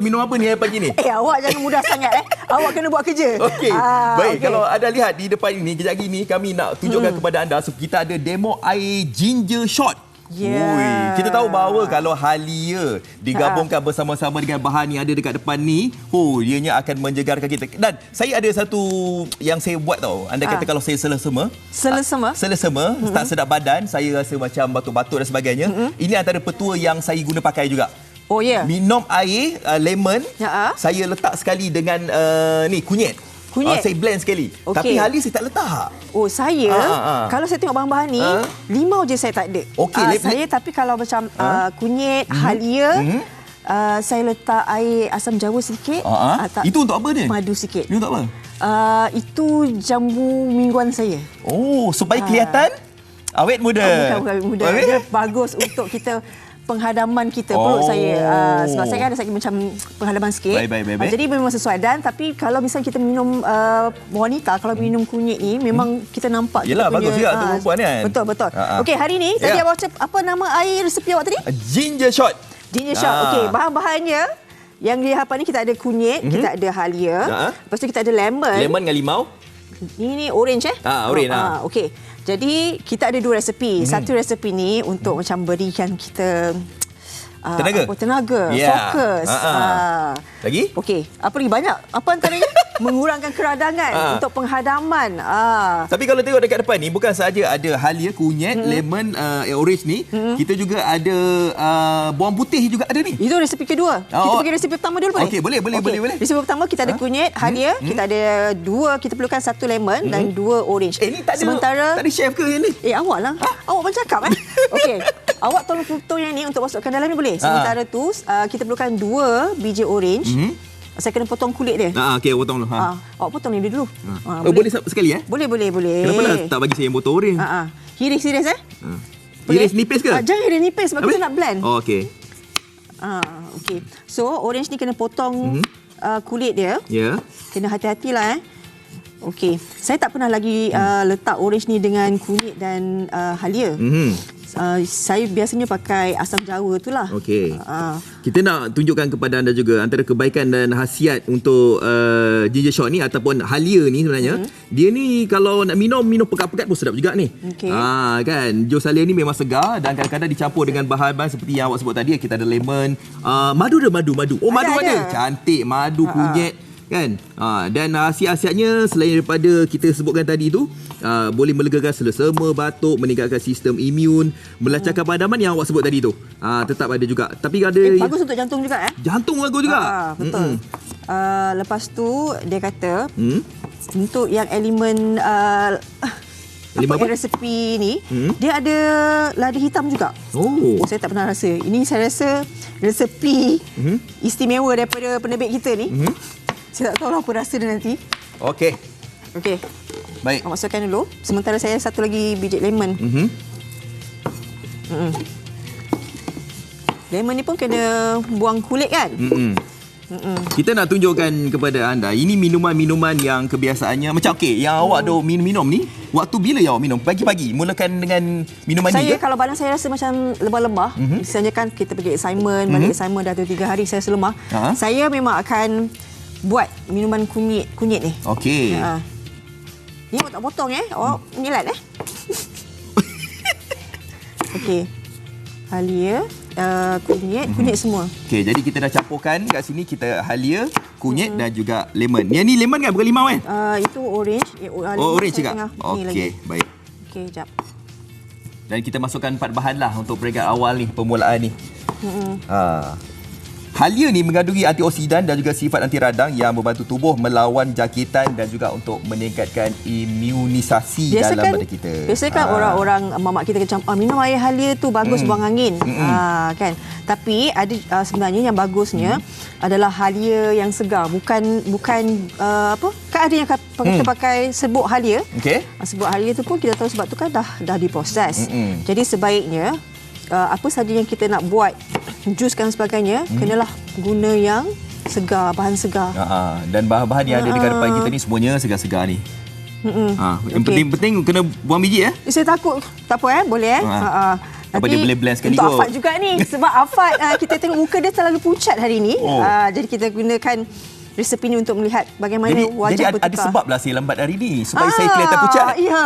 Minum apa ni pagi ni? Eh, awak jangan mudah sangat eh. Awak kena buat kerja. Okey. Ah, Baik, okey. kalau anda lihat di depan ini, kejap lagi ni kami nak tunjukkan hmm. kepada anda so, kita ada demo air ginger shot. Ya. Ui, kita tahu bahawa kalau halia digabungkan bersama-sama dengan bahan yang ada dekat depan ni, oh, ianya akan menjegarkan kita. Dan saya ada satu yang saya buat tau. Anda kata Ah. kalau saya selesema, Selesema? selesema, Hmm. tak sedap badan, saya rasa macam batuk-batuk dan sebagainya. Hmm. Ini antara petua yang saya guna pakai juga. Oh, ya. Minum air uh, lemon, Ya, ah. saya letak sekali dengan uh, ni kunyit. Kunyit? Uh, saya blend sekali. Okey. Tapi halia saya tak letak. Oh, saya, ah. kalau saya tengok bahan-bahan ni, Ah. limau je saya tak ada. Ah, lep- saya tapi kalau macam uh, kunyit, halia, Mhm. uh, saya letak air asam jawa sedikit. Ah, tak- Itu untuk apa dia? Madu sikit. Ini untuk apa? Uh, itu jambu mingguan saya. Oh, supaya kelihatan awet muda. Ah, bukan, bukan muda. Awet? Dia bagus untuk kita penghadaman kita Oh. perut saya uh, sebab saya kan ada sakit macam penghadaman sikit Baik, baik, baik, baik. jadi memang sesuai dan tapi kalau misalnya kita minum uh, wanita kalau minum kunyit ni memang kita nampak Hmm. Yelah, kita bagus juga untuk ah, perempuan kan? betul betul ah. okey hari ni tadi Ya. awak cakap apa nama air resepi awak tadi Ginger shot. ginger shot Ah. okey bahan-bahannya yang di hadapan ni kita ada kunyit, kita ada halia, ah. lepas tu kita ada lemon. Lemon dengan limau. Ini ni orange eh? Ah, orange, Oh, ah. Okey. Jadi kita ada dua resepi. Mhm. Satu resepi ni untuk macam berikan kita ah, Tenaga? Apa, tenaga, Ya. fokus. Ah, ah. Ah. Lagi? Okey, apa lagi banyak? Apa antaranya? Mengurangkan keradangan Ah. untuk penghadaman. Ah. Tapi kalau tengok dekat depan ni bukan saja ada halia, kunyit, Hmm. lemon, uh, orange ni, kita juga ada uh, bawang putih juga ada ni. Itu resepi kedua. Oh, kita pergi resepi pertama dulu boleh? Okey, boleh, boleh, Okey. boleh, boleh. Resepi pertama kita ada Ha? kunyit, halia, kita ada dua, kita perlukan satu lemon dan dua orange. Eh ni tak ada Sementara tak ada chef ke yang ni? Eh awak lah. Awak bercakap eh. Okey. awak tolong potong yang ni untuk masukkan dalam ni boleh. Ha. Sementara tu uh, kita perlukan dua biji orange. Mhm. Saya kena potong kulit dia. Ah, okey, potong dulu. Ha. Ha. awak potong ni dia dulu. Ha. Oh, boleh sekali eh? Boleh boleh boleh. Kenapa lah tak bagi saya yang botol orange? Ha ah. Hiris-hiris eh? Ha. Iris nipis ke? Ah, jangan iris nipis sebab Habis? kita nak blend. Oh, okey. Ah, okey. So orange ni kena potong Mhm. uh, kulit dia. Ya. Kena hati-hatilah eh. Okey. Saya tak pernah lagi uh, letak orange ni dengan kunyit dan uh, halia. Mhm. Uh, saya biasanya pakai asam jawa tu lah. Okey. Uh, Kita nak tunjukkan kepada anda juga antara kebaikan dan khasiat untuk uh, ginger shot ni ataupun halia ni sebenarnya. Mm-hmm. Dia ni kalau nak minum minum pekat-pekat pun sedap juga ni. Okey. Ah kan, jus halia ni memang segar dan kadang-kadang dicampur dengan bahan-bahan seperti yang awak sebut tadi kita ada lemon, uh, madu ada madu madu. Oh Ada, madu ada. ada. Cantik madu kunyit kan. Ha, dan khasiat-khasiatnya selain daripada kita sebutkan tadi tu uh, boleh melegakan selesema, batuk, meningkatkan sistem imun, melancarkan padaman yang awak sebut tadi tu. Ha, tetap ada juga. Tapi ada eh, bagus untuk jantung juga eh. Jantung bagus juga. Ah, betul. Uh, lepas tu dia kata Hmm. untuk yang elemen uh, apa, apa? resepi ni Hmm. dia ada lada hitam juga. Oh. Oh, saya tak pernah rasa. Ini saya rasa resepi Mhm. istimewa daripada penerbit kita ni. Mhm. Saya tak tahu lah apa rasa dia nanti. Okey. Okey, Baik. awak masukkan dulu. Sementara saya satu lagi biji lemon. Mhm. Mm-mm. Lemon ni pun kena buang kulit kan? Mm-mm. Kita nak tunjukkan kepada anda ini minuman-minuman yang kebiasaannya macam okey yang awak Hmm. duk minum-minum ni waktu bila yang awak minum pagi-pagi mulakan dengan minuman Saya ni ke kalau badan saya rasa macam lebah-lebah, Mhm. mm-hmm. misalnya kan kita pergi assignment, balik assignment dah tu tiga hari saya selemah. Ha. Saya memang akan buat minuman kunyit kunyit ni. Okey. Ha. Ni awak tak potong eh. Awak nyelat eh. Okey. Halia, uh, kunyit, Mhm. kunyit semua. Okey, jadi kita dah campurkan kat sini kita halia, kunyit Hmm. dan juga lemon. Yang ni lemon kan bukan limau kan? Uh, itu orange. Eh, uh, Oh, orange juga. Okey, baik. Okey, jap. Dan kita masukkan empat bahan lah untuk peringkat awal ni, permulaan ni. Mm-mm. Ha. Halia ni mengandungi antioksidan dan juga sifat anti radang yang membantu tubuh melawan jangkitan dan juga untuk meningkatkan imunisasi Biasa dalam badan kita. biasa kan Ha. orang-orang mamak kita macam ah, minum air halia tu bagus buang angin. Ha, kan. Tapi ada uh, sebenarnya yang bagusnya adalah halia yang segar bukan bukan uh, apa? Kan ada yang ka- kita pakai serbuk halia. Okey. Ah, Serbuk halia tu pun kita tahu sebab tu kan dah dah diproses. Mm-mm. Jadi sebaiknya uh, apa saja yang kita nak buat jus dan sebagainya Mm. kenalah guna yang segar, bahan segar. Ha, ha. Dan bahan-bahan yang ada dekat depan kita ni semuanya segar-segar ni. Mm-mm. Ha. Yang Okey. penting-penting kena buang biji eh. Eh, Saya takut. Tak apa eh, boleh eh. Ha. Ha. Ha. Apa dia boleh blend sekali Untuk kot. Afat juga ni. Sebab Afat uh, kita tengok muka dia terlalu pucat hari ni. Oh. Uh, jadi kita gunakan resepi ni untuk melihat bagamana Jadi, wajah jadi ada, bertukar. ada sebab lah saya lambat hari ni supaya saya kelihatan pucat. Ya.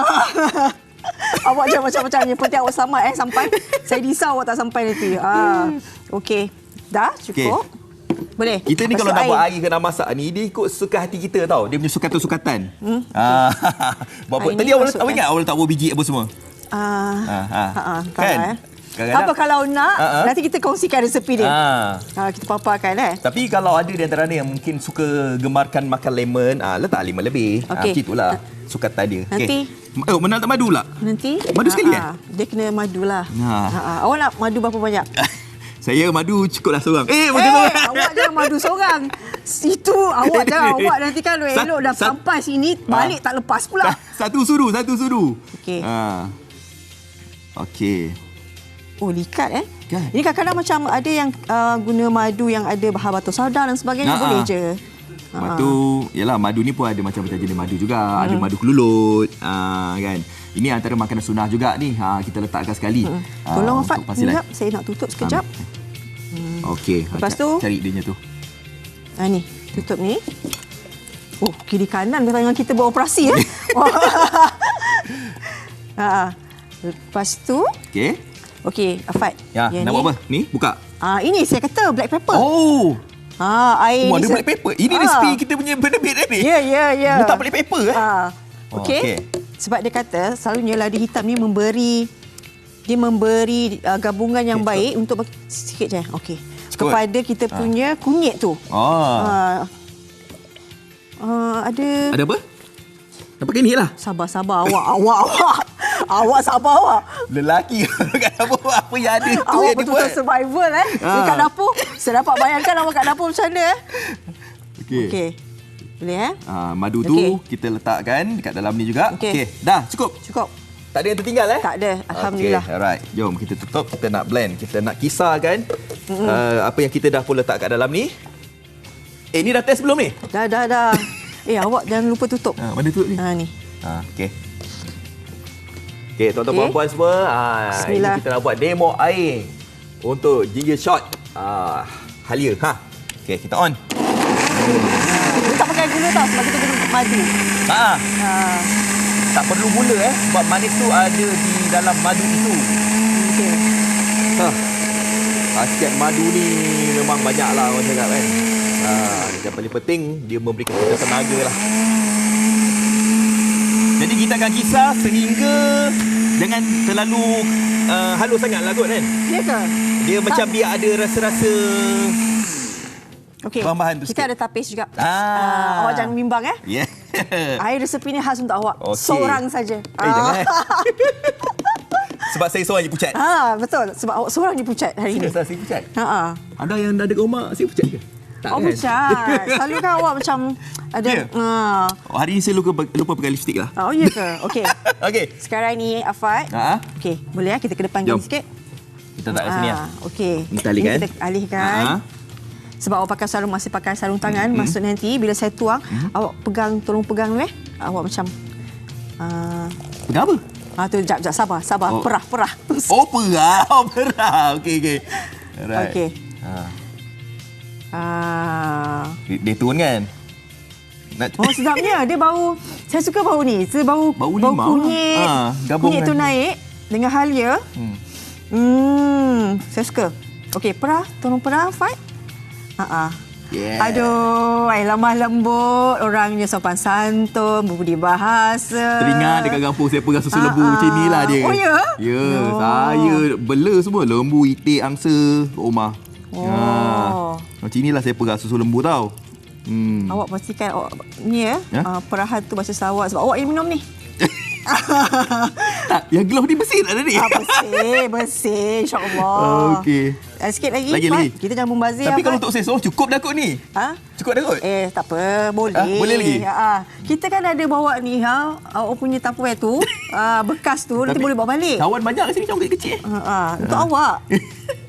awak jangan macam-macam. Yang penting awak selamat eh sampai. Saya risau awak tak sampai nanti. Ah, Okey. Dah cukup. Boleh. Kita ni Lepas kalau tu nak buat air ke nak masak ni dia ikut suka hati kita tau. Dia punya sukatan-sukatan. Hmm? Ah, buat apa? Ini Tadi awal awak ingat awal letak buah biji apa semua? Ah, Ah, ah. ah, ah, tak Kan? lah, eh. Kadang-kadang- Apa kalau nak, ah. nanti kita kongsikan resepi dia. Ah. Ah, kita paparkan eh. Tapi kalau ada di antara anda yang mungkin suka gemarkan makan lemon, ah, letak lemon lebih. Ah, Okey. macam itulah sukatan dia. Nanti- Okey. Oh, mana letak madu pula? Nanti Madu sekali, eh? ah, Dia kena madu lah. Ha. Ah. Awak nak madu berapa banyak? Saya madu cukuplah seorang. Eh, Eh, seorang. awak jangan madu seorang. Situ awak jangan. Awak nanti kan Sat- elok dah sat- sampai sini, balik tak lepas pula. Satu sudu, satu sudu. Okey. Ha. Okey. Oh, likat eh. Kan? Ini kadang-kadang macam ada yang uh, guna madu yang ada bahan batu sauda dan sebagainya. Ah, Boleh ah. je. Lepas tu, yalah madu ni pun ada macam-macam jenis madu juga. Ada madu kelulut, ah, kan. Ini antara makanan sunnah juga ni. Ha, kita letakkan sekali. Ah, Tolong Afat, sekejap. Saya nak tutup sekejap. Okey. ha, Lepas tu? Cari dia tu. Ha, ni, tutup ni. Oh, kiri kanan tangan kita beroperasi. Eh? Wah. ha. Lepas tu, Okey. okey, Afat. Ya, yang nak ni. buat apa? Ni, buka. Ah, ini saya kata black pepper. Oh. Ah, air ada saya- black pepper. Ini Ah. resipi kita punya benda-benda ni. Ya, ya, ya. Letak black pepper eh? Ah. Oh, Okey. okey. Sebab dia kata selalunya lada hitam ni memberi dia memberi uh, gabungan yang Okey, baik untuk sikit je. Okey. Kepada kita punya kunyit tu. Oh. Ah. Uh, ada Ada apa? Nak pakai ni lah. sabar sabar awak awak awak. awak sabar awak. Lelaki kat dapur apa yang ada tu Awak yang dia betul-betul survival eh. Ah. Dekat dapur. Saya dapat bayangkan awak kat dapur macam mana eh. Okey. Okey. Boleh eh? Ah, madu tu Okey. kita letakkan dekat dalam ni juga. Okey. Okey, dah cukup. Cukup. Tak ada yang tertinggal eh? Tak ada. Alhamdulillah. Okay, alright. Jom kita tutup. Kita nak blend. Kita nak kisarkan mm-hmm. uh, apa yang kita dah pun letak kat dalam ni. Eh, ni dah test belum ni? Dah dah dah. eh awak jangan lupa tutup. Ha, mana tutup ni? Ha ni. Ha, okey. Okey, tuan-tuan Okey. puan-puan semua. Ha, Bismillah. ini kita nak buat demo air untuk ginger shot. Ah, halia. Ha. Okey, kita on. Kita tak pakai gula tau sebab kita guna madu. Ha. Ha. Tak perlu gula eh sebab manis tu ada di dalam madu itu. Okey. Ha. Khasiat madu ni memang banyak lah orang cakap kan. Ha, yang paling penting dia memberikan kita tenaga lah. Jadi kita akan kisar sehingga jangan terlalu uh, halus sangat lah kot kan. Ya ke? Dia macam biar ada rasa-rasa Okey. Bahan-bahan tu Kita sikit. ada tapis juga. Ah. Ah, awak jangan bimbang eh. Yeah. Air resepi ni khas untuk awak. Okey. Seorang saja. Eh, jangan eh. Sebab saya seorang je pucat. Ha, betul. Sebab awak seorang je pucat hari ni. Serius lah saya pucat. Ha ah. Ada yang ada kat rumah saya pucat ke? Tak Oh, kan? Selalu kan awak macam ada Ya. ha. Oh, hari ni saya lupa, lupa pakai lipstick lah. Oh, ya ke? Okey. Okey. Sekarang ni Afat. Ha? Okey, boleh ya kita ke depan Jom. gini sikit? Kita tak kat sini lah. Ah, Okey. Kita alihkan. Ni Kita alihkan. Ha. Sebab awak pakai sarung masih pakai sarung tangan, Hmm. mm-hmm. maksud nanti bila saya tuang, mm-hmm. awak pegang tolong pegang eh. Awak macam uh, Pegang apa? ah tu jap jap sabar sabar Oh. perah perah. Oh, perah. Oh, perah. Okey, okey. Alright. Okey. Ha. Ah. Dia, dia turun kan? Nak, Oh sedapnya dia bau saya suka bau ni. Dia bau Bau bau kunyit. Ah, gabung kunyit tu naik dengan halia. Hmm. Hmm, saya suka. Okey, perah, tolong perah, Fat. Ha ah. Yeah. Aduh, ai lemah lembut, orangnya sopan santun, berbudi bahasa. Teringat dekat kampung saya pegang susu Ah, lembu ah. macam inilah dia. Oh, ya? Ya, Oh. saya bela semua. Lembu, itik, angsa, rumah. Oh. Macam inilah saya pegang susu lembu tau. Hmm. Awak pastikan awak ni ya, Ya? uh, perahan tu macam sawak sebab awak yang minum ni. Tak, yang glove ni bersih tak tadi? Ah, bersih, bersih insya-Allah. Okey. Uh, sikit lagi. Lagi, lagi. Kita jangan membazir. Tapi Fat. kalau untuk saya seorang cukup dah kot ni. Ha? Cukup dah kot? Eh, tak apa. Boleh. Ah, boleh lagi? Ha, kita kan ada bawa ni, ha, awak punya tupperware tu, ah, bekas tu, nanti Tapi boleh bawa balik. Ha, Kawan banyak kat sini cakap kecil. ha, untuk awak.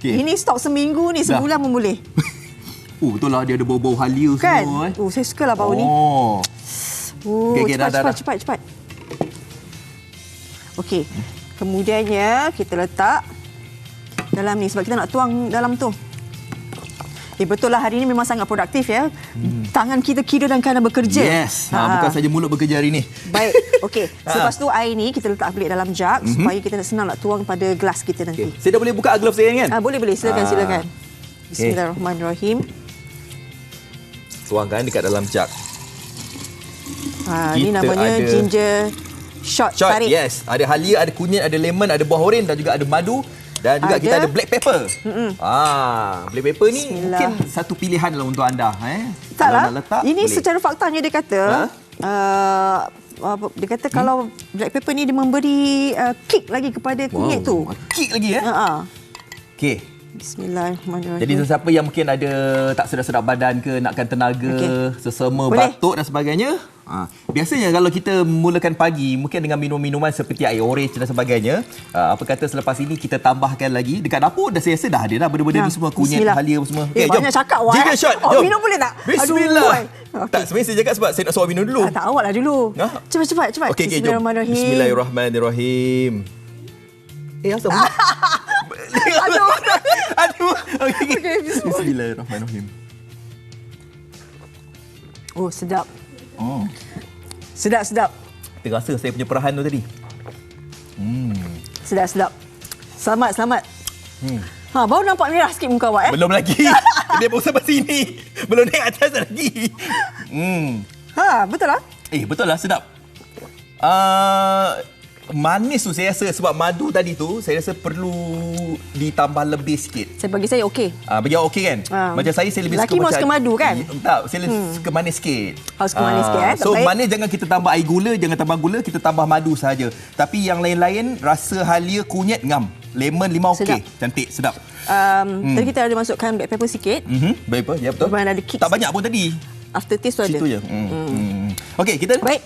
Okey. Ini stok seminggu ni, Dah. sebulan pun boleh. Oh, betul lah dia ada bau-bau halia Kan? semua eh. Oh, saya suka lah bau ni. Oh. Oh, Okey, okey, cepat, dah, dah, cepat, dah. cepat, cepat. Okey. Kemudiannya kita letak dalam ni sebab kita nak tuang dalam tu. Eh betul lah hari ini memang sangat produktif ya. Tangan kita kira dan kanan bekerja. Hmm. Yes. Ha, bukan saja mulut bekerja hari ni. Baik. Okey. Ha. Selepas tu air ni kita letak pelik dalam jug mm-hmm. supaya kita senang nak tuang pada gelas kita nanti. Okay. Saya dah boleh buka glove saya kan? Ah boleh boleh silakan Ah. silakan. Bismillahirrahmanirrahim. Tuangkan dekat dalam jug. Ha ini Kita namanya ada- ginger shot, Shot, tarik. yes. Ada halia, ada kunyit, ada lemon, ada buah oren dan juga ada madu. Dan juga Ada. kita ada black pepper. Ah, black pepper ni Bismillah. mungkin satu pilihan lah untuk anda. Eh? Kalau Taklah. nak letak, Ini boleh. secara faktanya dia kata Ha? uh, dia kata hmm? kalau black pepper ni dia memberi uh, kick lagi kepada kunyit tu. Kick lagi eh? Ha. Okey. Bismillahirrahmanirrahim. Jadi sesiapa yang mungkin ada tak sedap-sedap badan ke, nakkan tenaga, Okey. sesama Boleh. batuk dan sebagainya. Ha, biasanya kalau kita mulakan pagi mungkin dengan minum-minuman seperti air orange dan sebagainya, uh, apa kata selepas ini kita tambahkan lagi dekat dapur dah saya rasa dah ada dah benda-benda Ha, ni semua kunyit, bismillah. halia apa semua. Eh, banyak cakap, Wai. Ginger shot. Oh, jom. minum boleh tak? Bismillah. Okey. Tak, sebenarnya saya cakap sebab saya nak suruh minum dulu. Ah, tak awak lah dulu. Ha? Cepat cepat cepat. Okey, jom. Bismillahirrahmanirrahim. Bismillahirrahmanirrahim. Eh, asal? Aduh. Aduh. Okey, okey. Okey, bismillah. Bismillahirrahmanirrahim. Oh, sedap. Oh. Sedap sedap. Terasa saya punya perahan tu tadi. Hmm. Sedap sedap. Selamat selamat. Hmm. Ha, baru nampak merah sikit muka awak eh. Belum lagi. Dia baru sampai sini. Belum naik atas lagi. Hmm. Ha, betul lah. Eh, betul lah sedap. Uh, manis tu saya rasa sebab madu tadi tu saya rasa perlu ditambah lebih sikit. Saya bagi saya okey. Ah, bagi awak okey kan? Ah. Macam saya saya lebih Lelaki suka macam suka madu kan? Tak, saya lebih suka manis sikit. Oh, suka manis sikit, eh? Tak So baik. manis jangan kita tambah air gula, jangan tambah gula, kita tambah madu saja. Tapi yang lain-lain rasa halia kunyit ngam. Lemon limau okey. Cantik, sedap. Um, Tadi kita ada masukkan black pepper sikit. Mhm, baik apa? Ya betul. Kemudian ada kick Tak banyak pun tadi. After taste tu ada. Situ je. Hmm. Hmm. Okey, kita Baik.